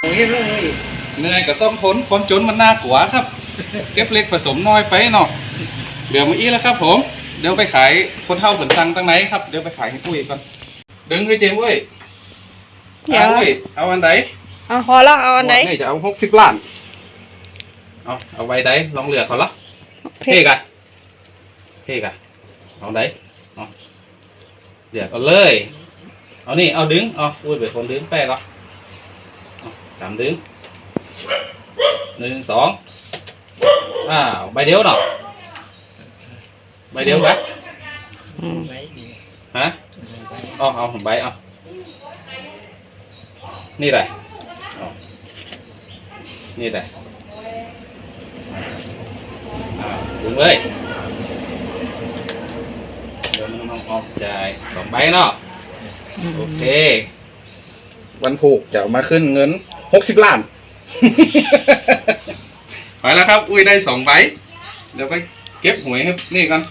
โอ้ยเลยเหนื่อยก็ต้องทนความจนมันน่ากลัวครับ เก็บเล็กผสมน้อยไปเนาะเดี๋ยวมาอีแล้วครับ ผม เดี๋ยวไปขายคนเท่าผลตังตั้งไหนครับ เดี๋ยวไปขายให้ปุ้ยก่อนดึงให้เจมส์เว้ยเดี๋ยวอาเว้ยเอาอันไหนเอาพอแล้วเอาอันไหนนี่จะเอาหกสิบล้าน เอาเอาไว้ใดลองเหลือเขาละเท่กะเท่กะเอาไหนเอาเดี๋ยวเอาเลย เอานี่เอาดึงเอาอุ้ยเป็นคนดึงแป้งเหรอเอา สามดึงหนึ่งสองอ้าวใบเดียวเนาะใบเดียวไหมอืมไว้ดีฮะเอาเอาใบเอานี่แหละเอานี่แหละอ้าวดึงเลยเดี๋ยวน้องๆออกจ่ายสองใบเนาะโอเค วันผูกจะเอามาขึ้นเงิน หกสิบล้าน ไปแล้วครับ อุ้ยได้สองใบ เดี๋ยวไปเก็บหวยครับนี่กัน